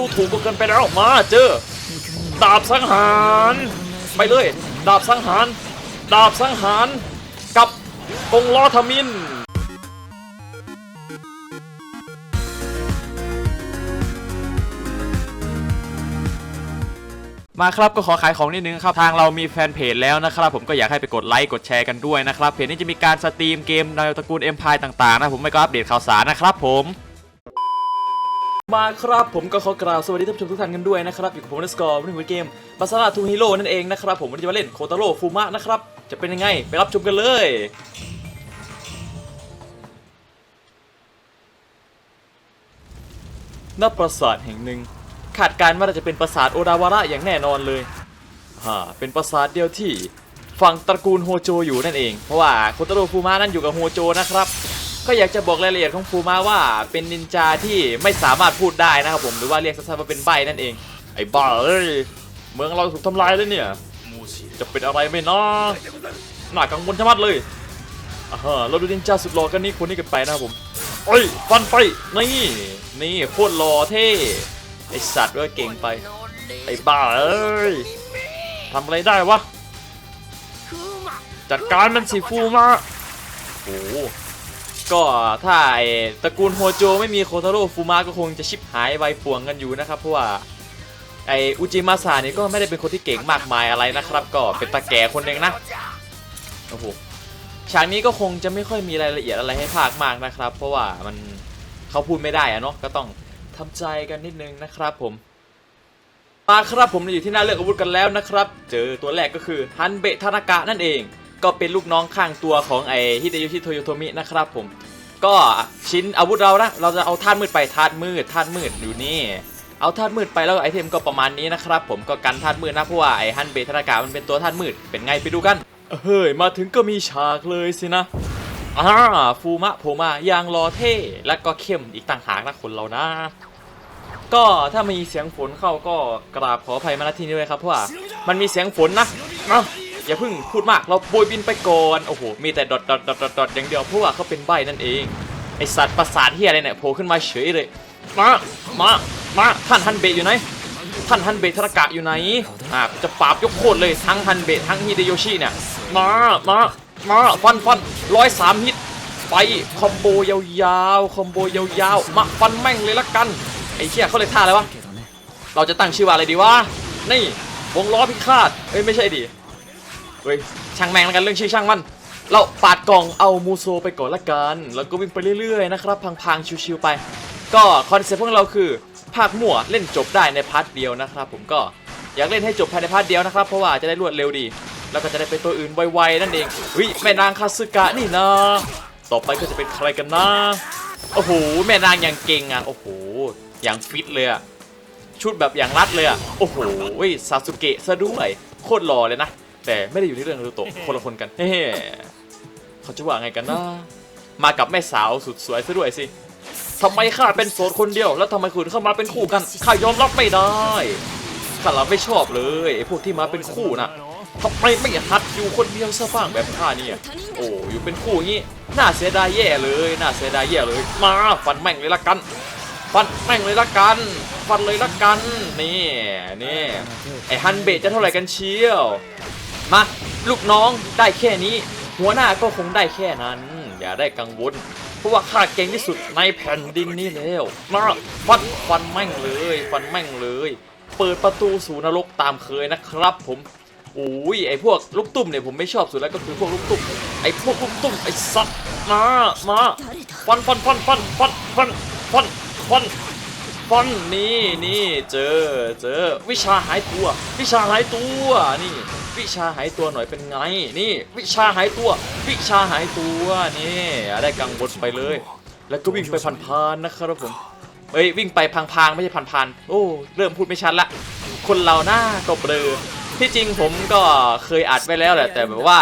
ดูถูกกูเกินไปแล้วมาเจอ ดาบสังหาร ไปเลย ดาบสังหาร ดาบสังหารกับกงล้อทมินมาครับก็ขอขายของนิดนึงครับ ทางเรามีแฟนเพจแล้วนะครับ ผมก็อยากให้ไปกดไลค์กดแชร์กันด้วยนะครับ เพจนี้จะมีการสตรีมเกมในตระกูล Empire ต่างๆนะผมไม่ก็อัปเดตข่าวสารนะครับผม มาครับผมก็ขอกล่าวสวัสดีท่านผู้ชมทุกท่านกันด้วยนะครับอยู่กับผมนสกอร์วันนี้ผมเกมบาซาร่าทูฮีโร่นั่นเองนะครับผมวันนี้จะมาเล่นโคตาโร่ฟูมะนะครับจะเป็นยังไงไปรับชมกันเลย ณปราสาทแห่งหนึ่งคาดการณ์ว่าน่าจะเป็นปราสาทโอดาวาระอย่างแน่นอนเลยฮ่าเป็นปราสาทเดียวที่ฝั่งตระกูลโฮโจอยู่นั่นเองเพราะว่าโคตาโร่ฟูมะนั่นอยู่กับโฮโจนะครับ ก็อยากจะบอกรายละเอียดของฟูมาว่า เป็นนินจาที่ไม่สามารถพูดได้นะครับผมหรือว่าเรียกสั้นๆว่าเป็นใบนั่นเอง ไอ้บ้าเอ้ยเมืองเราถูกทำลายแล้วเนี่ย จะเป็นอะไรไหม่นะน่ากังวลชะมัดเลยอ่าฮะเราดูนินจาสุดหล่อกันนี้คนนี้กันไปนะครับผมโอ้ยฟันไปนี่นี่โคตรหล่อเท่ไอสัตว์ว่าเก่งไป ไอ้บ้าเอ้ยทำอะไรได้วะจัดการมันสิฟูมาโอ้ ก็ถ้าตระกูลโฮโจไม่มีโคทาโร่ฟูมาก็คงจะชิบหายไวป่วงกันอยู่นะครับเพราะว่าไออุจิมาสานี่ก็ไม่ได้เป็นคนที่เก่งมากมายอะไรนะครับ ก็เป็นตาแก่คนหนึ่งนะโอ้โหฉากนี้ก็คงจะไม่ค่อยมีรายละเอียดอะไรให้ภาคมากนะครับ เพราะว่ามันเขาพูดไม่ได้อะเนาะก็ต้องทำใจกันนิดนึงนะครับผมมาครับผมอยู่ที่หน้าเลือกอาวุธกันแล้วนะครับ เจอตัวแรกก็คือฮันเบะทานากะนั่นเอง ก็เป็นลูกน้องข้างตัวของไอฮิเดยุชิโทโยโทมินะครับผม ก็ชิ้นอาวุธเรานะเราจะเอาธาตุมืดไปธาตุมืดธาตุมืดอยู่นี่ เอาธาตุมืดไปแล้วไอเทมก็ประมาณนี้นะครับผมก็กันธาตุมืดนะเพราะว่าไอฮันเบทรากามันเป็นตัวธาตุมืดเป็นไงไปดูกันเฮ้ยมาถึงก็มีฉากเลยสินะอ่าฟูมะโผมายางรอเท่แล้วก็เข้มอีกต่างหากนะคนเรานะก็ถ้ามีเสียงฝนเข้าก็กราบขออภัยมาณที่นี้ด้วยครับเพราะว่ามันมีเสียงฝนนะ อย่าเพิ่งพูดมากเราโบยบินไปก่อนโอ้โหมีแต่ดอทดอทดอทดอทดอทอย่างเดียวเพราะว่าเขาเป็นใบนั่นเองไอสัตว์ประสาทเฮียอะไรเนี่ยโผล่ขึ้นมาเฉยเลยมามามาท่านฮันเบะอยู่ไหนท่านฮันเบะทรากะอยู่ไหนอ่าจะปราบยกโคตรเลยทั้งฮันเบะทั้งฮิเดโยชิเนี่ยมามามาฟันฟันร้อยสามฮิตไปคอมโบยาวๆคอมโบยาวๆมาฟันแม่งเลยละกันไอ้เชี่ยเขาเลยท่าอะไรวะเราจะตั้งชื่อว่าอะไรดีวะนี่วงล้อพิฆาตเอ้ยไม่ใช่ดิ เฮ้ยช่างแม่งแล้วกันเรื่องชื่อช่างมัน เราปาดกล่องเอามูโซไปก่อนละกัน แล้วก็วิ่งไปเรื่อยๆนะครับพังๆชิวๆไป ก็คอนเซ็ปต์ของเราคือภาคมั่วเล่นจบได้ในพาร์ทเดียวนะครับ ผมก็อยากเล่นให้จบภายในพาร์ทเดียวนะครับ เพราะว่าจะได้รวดเร็วดี แล้วก็จะได้ไปตัวอื่นไวๆนั่นเองเฮ้ยแม่นางคาสึกะนี่นะ ต่อไปก็จะเป็นใครกันนะโอ้โหแม่นางอย่างเก่งอะโอ้โหอย่างฟิตเลยอะชุดแบบอย่างรัดเลยอะโอ้โหซาสุเกะซะด้วยโคตรหล่อเลยนะ แต่ไม่ได้อยู่ที่เรื่องนารูโตะคนละคนกันเฮ้เขาจะว่าไงกันนะมากับแม่สาวสุดสวยซะด้วยสิทำไมข้าเป็นโสดคนเดียว แล้วทำไมคุณเข้ามาเป็นคู่กันข้ายอมรับไม่ได้ข้าเราไม่ชอบเลยไอ้พวกที่มาเป็นคู่นะทำไมไม่หัดอยู่คนเดียวซะบ้างแบบข้าเนี่ยโอ้อยู่เป็นคู่อย่างงี้น่าเสียดายแย่เลยน่าเสียดายแย่เลย มาฟันแม่งเลยละกัน ฟันแม่งเลยละกัน ฟันเลยละกันนี่นี่ไอฮันเบะจะเท่าไหร่กันเชียว มาลูกน้องได้แค่นี้ หัวหน้าก็คงได้แค่นั้น อย่าได้กังวลเพราะว่าข้าเก่งที่สุดในแผ่นดินนี้แล้วมาฟันฟันแม่งเลยฟันแม่งเลย เปิดประตูสู่นรกตามเคยนะครับ ผมโอ้ยไอพวกลูกตุ้มเนี่ยผมไม่ชอบสุดแล้วก็คือพวกลูกตุ้มไอพวกลูกตุ้มไอสัตว์มามาฟันฟันฟันฟันฟันฟันฟันฟัน ฟันนี่นี่เจอเจอวิชาหายตัว วิชาหายตัวนี่ วิชาหายตัวหน่อยเป็นไง นี่ วิชาหายตัว วิชาหายตัวนี่ได้กังวลไปเลย แล้วก็วิ่งไปพันๆนะครับผมเฮ้ยวิ่งไปพังๆไม่ใช่พันๆโอ้เริ่มพูดไม่ชัดละ คนเราหน้าก็เบลอที่จริงผมก็เคยอัดไว้แล้วแหละแต่แบบว่า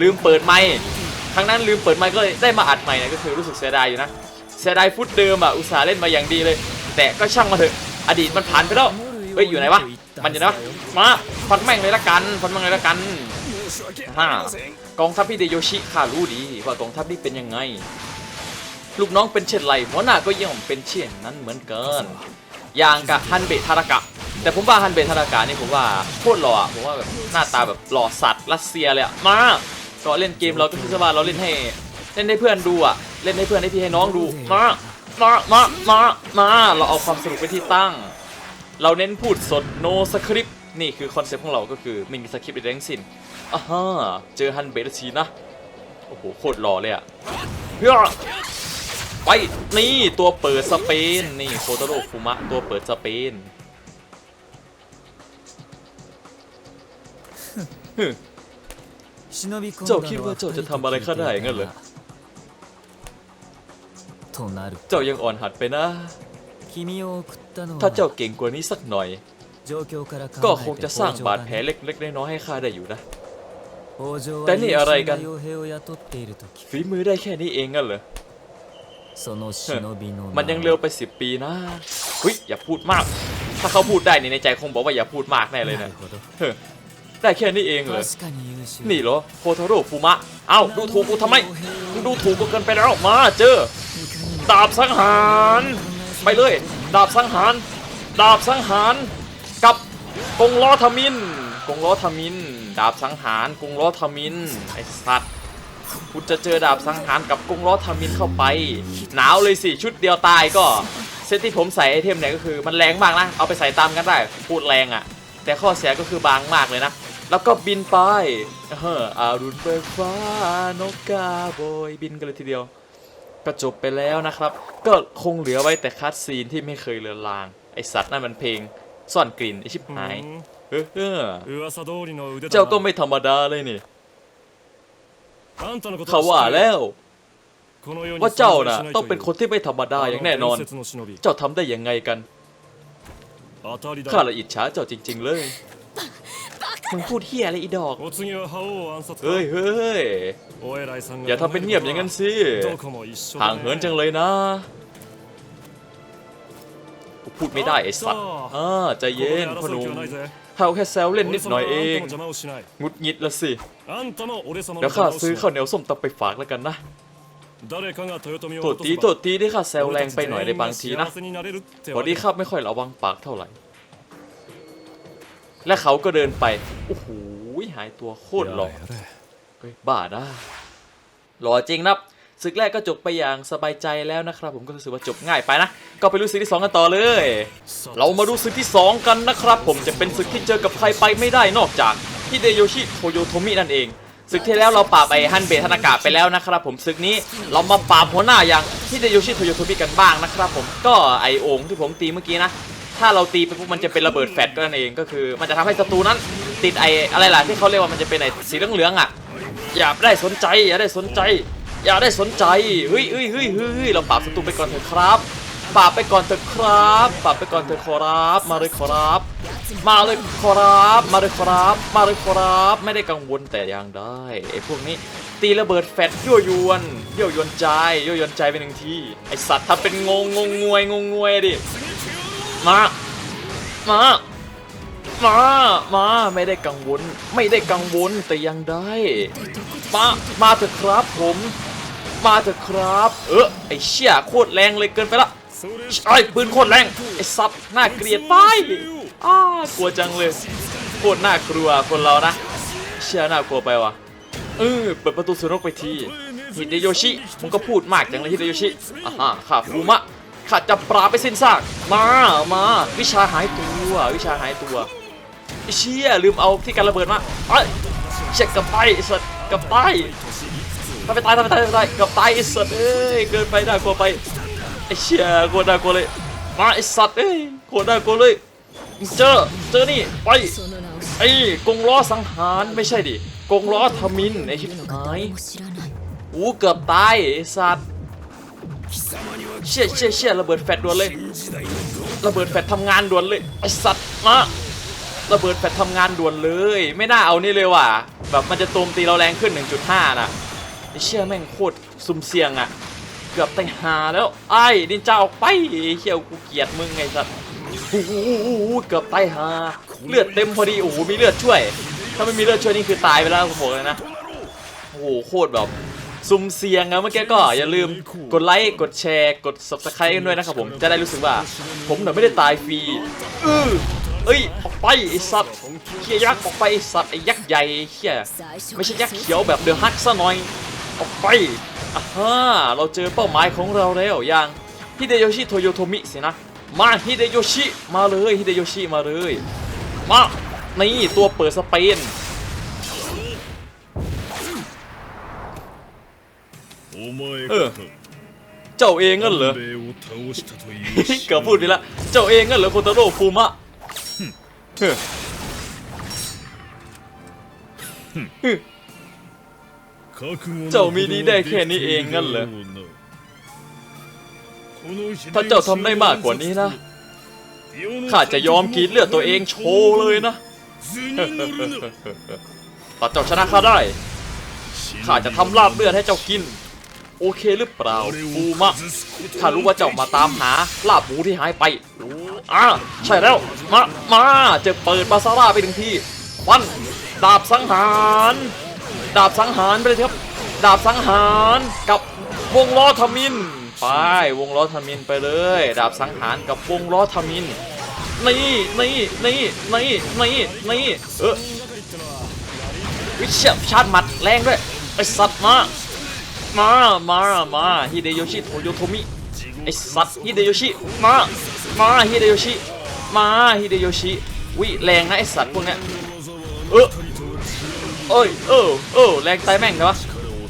ลืมเปิดไมค์ครั้งนั้นลืมเปิดไมค์ก็เลยได้มาอัดใหม่นะก็คือรู้สึกเสียดายอยู่นะเสียดายฟุตเดิมอะอุตส่าห์เล่นมาอย่างดีเลย แต่ก็ช่างมาเถอะอดีตมันผ่านไปแล้วเฮ้ยอยู่ไหนวะมันอยู่ไหนวะมาฟันแม่งเลยละกันฟันแม่งเลยละกันฮ่ากองทัพพี่เดโยชิข้ารู้ดีว่ากองทัพนี้เป็นยังไง ลูกน้องเป็นเช่นไรหัวหน้าก็ย่อมเป็นเช่นนั้นเหมือนกันอย่างกับฮันเบะทารากะ แต่ผมว่าฮันเบะทารากะนี่ผมว่าโคตรหล่ออะผมว่าแบบหน้าตาแบบหล่อสัตว์รัสเซียเลยมาก็เล่นเกมเราก็คือว่าเราเล่นให้เล่นให้เพื่อนดูอะเล่นให้เพื่อนให้พี่ให้น้องดูมา มามามามาเราเอาความสนุกไปนที่ตั้ง เราเน้นพูดสด no script นี่คือคอนเซ็ปต์ของเราก็คือไม่มีสคริปต์ใดทั้งสิ้นอ่าฮะเจอฮันเบะทีนะ โอ้โห โคตรหล่อเลยอะเฮ้ยไปนี่ตัวเปิดสเปน นี่โคโตโรฟุมะตัวเปิดสเปนฮึเจ้าคิดว่าเจ้าจะทำอะไรข้าได้งั้งั้นนเหเหรรออ เจ้ายังอ่อนหัดไปนะถ้าถ้าเจ้าเจ้าเก่งกว่านี้สักหน่อย ก็ก็คคงงจะจะสสร้าร้างงบาบาดดแผแผลลเล็กเล็กๆน้อยๆให้ข้าได้อยู่นะ แต่นี่อะไรกัน ฝีมือได้แค่นี้เองงั้นเหรอมัมันนยัยังงเร็เร็ววไปสิบปีนะเฮ้ยอย่าพูดมาก ถ้าเขาพูดได้นี่ในใจคงบอกว่าอย่าพูดมากแน่เลยนะเฮ้อได้แค่นี้เองเหรอนี่นี่เหรอโคโทโร่ฟูมะ เอ้าดูถูกกูทำไมมึงดูถูกกูเกินไปแล้วมาเจอ ดาบสังหาร ไปเลย ดาบสังหาร ดาบสังหารกับกงล้อทมินกงล้อทมิน ดาบสังหารกงล้อทมินไอ้สัตว์คุณจะเจอดาบสังหารกับกงล้อทมินเข้าไป หนาวเลยสิชุดเดียวตายก็เซตที่ผมใส่ไอเทมเนี่ยก็คือมันแรงมากนะ เอาไปใส่ตามกันได้พูดแรงอะ่ะ แต่ข้อเสียก็คือบางมากเลยนะ แล้วก็บินไปเอออารุณเบิกฟ้านกกาโบยบินกันเลยทีเดียว ก็จบไปแล้วนะครับ ก็คงเหลือไว้แต่คัดซีนที่ไม่เคยเลือนลาง ไอสัตว์นั่นมันเพลงซ่อนกลิ่นไอชิบหายเออเออเจ้าเจ้าก็ก็ไม่ไม่ธรรมดาเลยนี่เขาเขาว่าว่าแล้แล้ววว่าว่าเจ้าเจ้าน่ะน่ะต้ต้อองงเป็เป็นนคคนนที่ที่ไม่ธรรมดาอย่างแน่นอน เจ้าเจ้าทำได้ยังไงกันข้าข้าละละอิจฉาเจ้าจริง ๆ เลย มึงพูดเฮียอะไรอีดอก เฮ้เฮ้ยยเฮ้ยออย่าย่าทำทำเป็เป็นนเงีเงียยบบอาอย่างงนั้นั้นนสิสิ ห่าห่างงเหิเหินนจัจังงเลเลยยนะนะ กูพูดไม่ได้ไอ้สัตว์อ่าใจเย็นพ่อหนุ่มเขาแค่แซวเล่นนิดหน่อยเองหงุดหงิดละสิ เดี๋เดี๋ยยววข้าข้าซื้ซื้ออข้าข้าววเหนียวส้มตำไปฝากแล้วกันนะโทโทษษทีทีโทโทษษทีที่ข้าแซวแรงไปหน่อยในบางทีนะพพออดีดีคข้ารับไม่ค่อยระวังปากเท่าไหร่ และเขาก็เดินไป โอ้โห หายตัวโคตรหล่อเฮ้ยบ้านะหล่อจริงนะครับศึกแรกก็จบไปอย่างสบายใจแล้วนะครับ ผมก็รู้สึกว่าจบง่ายไปนะ ก็ไปรู้ศึกที่สองกันต่อเลย เรามาดูศึกที่ 2 กันนะครับ ผมจะเป็นศึกที่เจอกับใครไปไม่ได้นอกจากฮิเดโยชิโทโยโทมินั่นเองศึกที่แล้วเราปราบไอ้ฮันเบะธนากะไปแล้วนะครับผมศึกนี้เรามาปราบหัวหน้าอย่างฮิเดโยชิโทโยโทมิกันบ้างนะครับผมก็ไอโอ่งที่ผมตีเมื่อกี้นะ ถ้าเราตีไปปุ๊บมันจะเป็นระเบิดแฟลชก็นั่นเองก็คือ มันจะทำให้ศัตรูนั้น ติดไออะไรล่ะที่เขาเรียกว่ามันจะเป็นไอสีเหลืองๆอะอย่าได้สนใจอย่าได้สนใจ อย่าได้สนใจเฮ้ยเฮ้ยเฮ้ยเฮ้ยเราปราบศัตรูไปก่อนเถอะครับปราบไปก่อนเถอะครับปราบไปก่อนเถอะขอรับ มาเลยขอรับ มาเลยขอรับ มาเลยขอรับ มาเลยขอรับ ไม่ได้กังวลแต่อย่างใดไอพวกนี้ตีระเบิดแฟดยั่วยวนยั่วยวนใจยั่วยวนใจไปหนึ่งทีไอสัตว์ทำเป็นงงงงงวยงงงวยดิ มา มา มา มา ไม่ได้กังวล ไม่ได้กังวลแต่ยังได้ มา มาเถอะครับผม มาเถอะครับ เออไอเชี่ยโคตรแรงเลยเกินไปละไอ้ปืนโคตรแรง ไอซับน่าเกลียดไปอ้ากลัวจังเลย โคตรน่ากลัวคนเรานะ เชี่ยน่ากลัวไปว่ะเออเปิดประตูสุนกไปทีฮิเดโยชิมึงก็พูดมากจังเลยฮิเดโยชิอ่าฮะข้าฟูมะ ข้าจะปราบไปสิ้นซากมามาวิชาหายตัววิชาหายตัวไอเชี่ยลืมเอาที่การระเบิดมาเอ้ยเช็คกับไปสัตว์กับไปทำไปตายทำไปตายทำไปตายกับตายไอสัตว์เอ้ยเกินไปน่ากลัวไปไอ้เชี่ยโคตรน่ากลัวเลยมาไอ้สัตว์เอ้ยโคตรน่ากลัวเลยเจอเจอนี่ไปไอ้กงล้อสังหารไม่ใช่ดิกงล้อทมินไอ้ชิบหายอู้เกือบตายไอ้สัตว์ เชี่ยเชี่ยเชี่ยระเบิดแฟดด่วนเลย ระเบิดแฟดทำงานด่วนเลยไอสัตว์มาระเบิดแฟดทำงานด่วนเลย ไม่น่าเอานี่เลยว่ะแบบมันจะโจมตีเราแรงขึ้น 1.5น่ะไอ้เชี่ยแม่งโคตรซุ่มเสี่ยงอะเกือบแต่งหาแล้วไอ้ดินจาออกไปเชี่ยวกูเกลียดมึงไงสัตว์โอ้โหเกือบตายหาเลือดเต็มพอดีโอ้โหมีเลือดช่วย ถ้าไม่มีเลือดช่วยนี่คือตายไปแล้วผมบอกเลยนะโอ้โหโคตรแบบ สุ่มเสี่ยงนะเมื่อกี้ก็อย่าลืมกดไลค์กดแชร์กด subscribe กันด้วยนะครับผมจะได้รู้สึกว่า ผมน่ะไม่ได้ตายฟรีเออเอ้ยออกไปไอ้สัตว์เฮียยักษ์ออกไปไอ้สัตว์ไอ้ยักษ์ใหญ่เฮียไม่ใช่ยักษ์เขียวแบบเดือฮักซะหน่อยออกไปอ่าฮะเราเจอเป้าหมายของเราแล้วอย่างฮิเดโยชิโทโยโทมิสินะมาฮิเดโยชิมาเลยฮิเดโยชิมาเลยมานี่ตัวเปิดสเปน เออ เจ้าเองงั้นเหรอกืพูดไปละ เจ้าเองงั้นเหรอโคตาโร่ฟูมะเจ้ามีดีได้แค่นี้เองงั้นเหรอ ถ้าเจ้าทำได้มากกว่านี้นะ ข้าจะยอมกินเลือดตัวเองโชว์เลยนะถ้าเจ้าชนะข้าได้ ข้าจะทำลาบเลือดให้เจ้ากิน โอเคหรือเปล่าฟูมะข้ารู้ว่าเจ้ามาตามหาลาบหมูที่หายไปรู้อ่าใช่แล้ว มา มาจะเปิดบาซาร่าไปถึงที่ฟัน ดาบสังหาร ดาบสังหารไปเลยครับ ดาบสังหารกับวงล้อทมิน ไป วงล้อทมินไปเลย ดาบสังหารกับวงล้อทมิน นี่นี่นี่นี่นี่นี่เออวิเชียบชาร์จหมัดแรงด้วยไอสัตว์มา มา มา มาฮิเดโยชิโทโยโทมิไอสัตว์ฮิเดโยชิมา มาฮิเดโยชิมาฮิเดโยชิวิแรงนะไอสัตว์พวกเนี้ยเออเอ้ยเออเออแรงตายแม่งเหรอวะ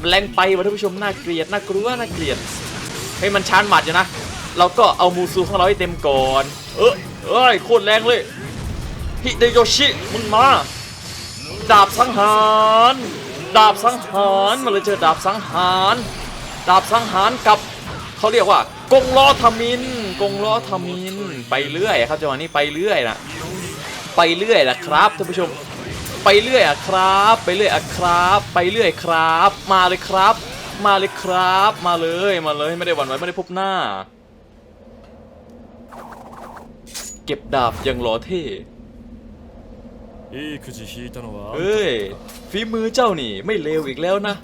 แรงไปวะท่านผู้ชมน่าเกลียดน่ากลัวน่าเกลียดให้มันชาร์จหมัดอยู่นะเราก็เอามูซูของเราให้เต็มก่อน เออเอ้ยโคตรแรงเลยฮิเดโยชิมึงมาดาบสังหาร ดาบสังหารมาเลยเจอดาบสังหารดาบสังหารกับเขาเรียกว่ากงล้อทมินกงล้อทมินไปเรื่อยครับจังหวะนี้ไปเรื่อยนะไปเรื่อยนะครับท่านผู้ชม ไปเรื่อยอะครับ ไปเรื่อยอะครับ ไปเรื่อยครับ มาเลยครับ มาเลยครับ มาเลยมาเลยไม่ได้หวั่นไหวไม่ได้พบหน้า เก็บดาบอย่างหล่อเท่ いいくじ引いたのはあんた เอ้ยฝีมือเจ้านี่ไม่เลวอีกแล้วนะ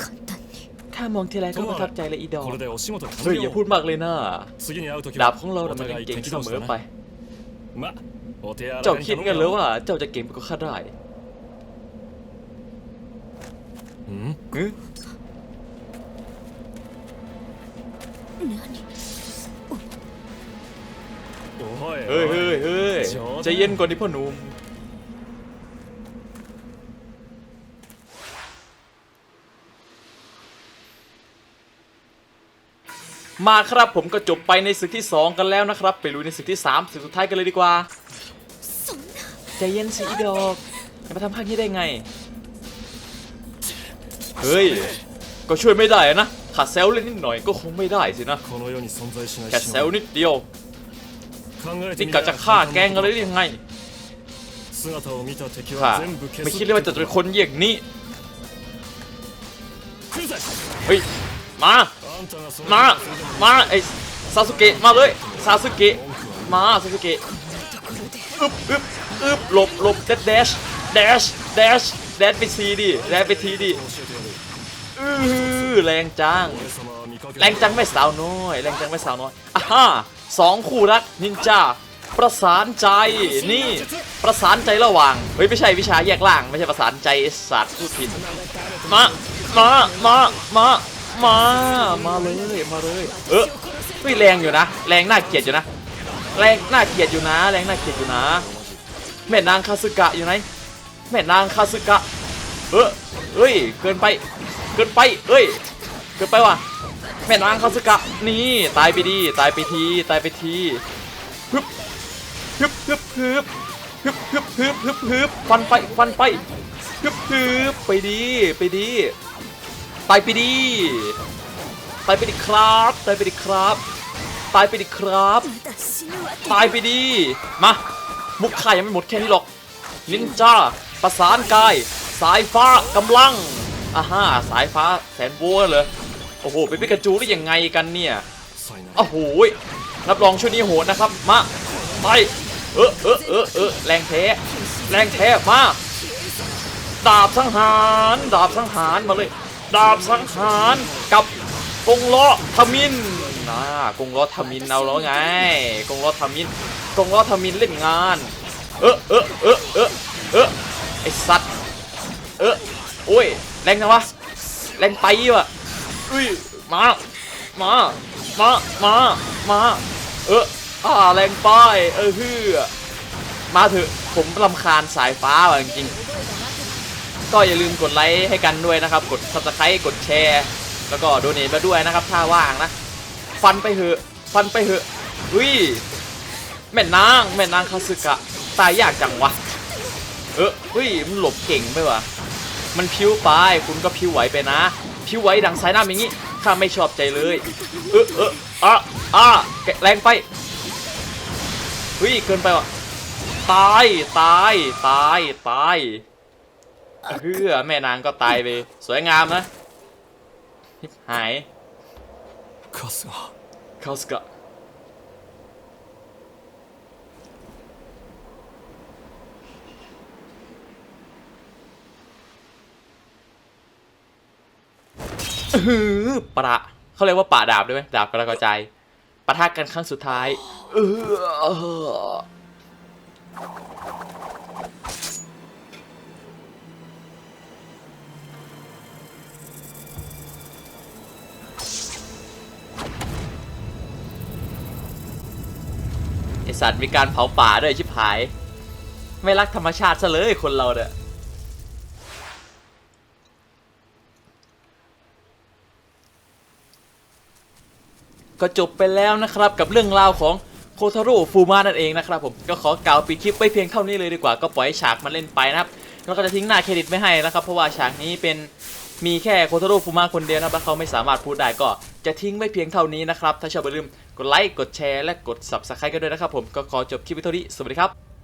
簡単に ข้ามองทีไรก็ประทับใจเลยอีดอก これでお仕事 เฮ้ย 完 อย่า 了 พูดมากเลยนะ 次に会う時 ดา は บของเราน่ะมัน お互い เก่ง 敵 เส 同 ม 士 อ だ ไป なまお手柔ら เจ้า かに คิด 頼む กันหรือ よ ว่าเจ้าจะเก่งกว่าข้าได้ うん หึ おい เฮ้ยเฮ้ยเฮ้ย 冗談 ใจเย็นก่อนดิพ่อหนุ่ม มาครับผมก็จบไปในศึกที่ 2 กันแล้วนะครับ ไปลุยในศึกที่3ศึกสุดท้ายกันเลยดีกว่าใจเย็นสิอีดอกจะมาทำพังนี้ได้ไง เฮ้ย ก็ช่วยไม่ได้นะขาดเซลเล่นนิดหน่อยก็คงไม่ได้สินะแค่เซลนิดเดียวนี่กะจะฆ่าแกงอะไรได้ยังไงค่ะไม่คิดเลยว่าจะเป็นคนเยี่ยงนี้เฮ้ยมา มา มาไอซาสุเกะมาเลยซาสุเกะมาซาสุเกะอึบอึบอึบหลบหลบเดชเดชเดชเดชเดชไปทีดิเดชไปทีดิอือแรงจัง แรงจังไม่สาวน้อย แรงจังไม่สาวน้อยอะฮะสองคู่รักนินจาประสานใจนี่ประสานใจระหว่างเฮ้ยไม่ใช่วิชาแยกล่าง ไม่ใช่ประสานใจศาสตร์ผู้ผิดมามามามา มา มาเลย มาเลย เออเฮ้ยแรงอยู่นะ แรงน่าเกลียดอยู่นะ แรงน่าเกลียดอยู่นะ แรงน่าเกลียดอยู่นะ แม่นางคาสึกะอยู่ไหน แม่นางคาสึกะ เออเอ้ย เกินไป เกินไป เอ้ย เกินไปว่ะ แม่นางคาสึกะ นี่ ตายไปดี ตายไปที ตายไปทีฮึบฮึบฮึบฮึบฮึบฮึบฮึบฮึบฮึบฟันไป ฟันไปฮึบฮึบไปดี ไปดี ตายไปดิตายไปดิครับตายไปดิครับตายไปดิครับตายไปดีมามุกไข่ยังไม่หมดแค่นี้หรอกนินจาประสานกาย สายฟ้ากำลังอ่าฮ่าสายฟ้าแสนโว้เลยโอ้โหเป็นปิกาจูได้ยังไงกันเนี่ยโอ้โหรับรองชุดนี้โหดนะครับมาไปเออเออเออเออแรงแท้แรงแท้มาดาบสังหารดาบสังหารมาเลย ดาบสังหารกับกงล้อทมินนะกงล้อทมินเอาแล้วไงกงล้อทมินกงล้อทมินเล่นงาน เออเออเออเออเออไอสัตว์เออโอ้ยแรงจังวะแรงไปว่ะอุ้ยมามามามามาเอออ่าแรงไปเออฮือมาเถอะผมลำคาญสายฟ้าว่ะจริง ก็อย่าลืมกดไลค์ให้กันด้วยนะครับ กด subscribe กดแชร์ แล้วก็โดเนทมาด้วยนะครับ ถ้าว่างนะ ฟันไปเหอะฟันไปเหอะอุ้ยแม่นางแม่นางคาสึกะตายยากจังวะ เอออุ้ยมันหลบเก่งไปวะมันพิ้วไปคุณก็พิ้วไหวไปนะ พิ้วไหวดังสายน้ำอย่างนี้ข้าไม่ชอบใจเลย เออเอออะอะแรงไปอุ้ยเกินไปวะตาย ตาย ตาย ตาย เพื่อแม่นางก็ตายไป สวยงามนะหายคาสกะอื้อหือปะเขาเรียกว่าป่าดาบด้วยไหมดาบกระกระจายปะทะกันครั้งสุดท้าย เออ สัตว์มีการเผาป่าด้วยชิบหาย ไม่รักธรรมชาติซะเลยคนเราเนี่ยก็จบไปแล้วนะครับกับเรื่องราวของโคทาร่ฟูมานั่นเองนะครับผมก็ขอกล่าวปิดคลิปไว้เพียงเท่านี้เลยดีกว่าก็ปล่อยฉากมันเล่นไปนะครับแล้วก็จะทิ้งหน้าเครดิตไม่ให้นะครับ เพราะว่าฉากนี้เป็นมีแค่โคทาร่ฟูมาคนเดียวนะครับแล้วเขาไม่สามารถพูดได้ก็จะทิ้งไว้เพียงเท่านี้นะครับ ถ้าชอบอย่าลืม กดไลค์กดแชร์และกด subscribe กันด้วยนะครับผมก็ขอจบคลิปวิดีโอนี้สวัสดีครับ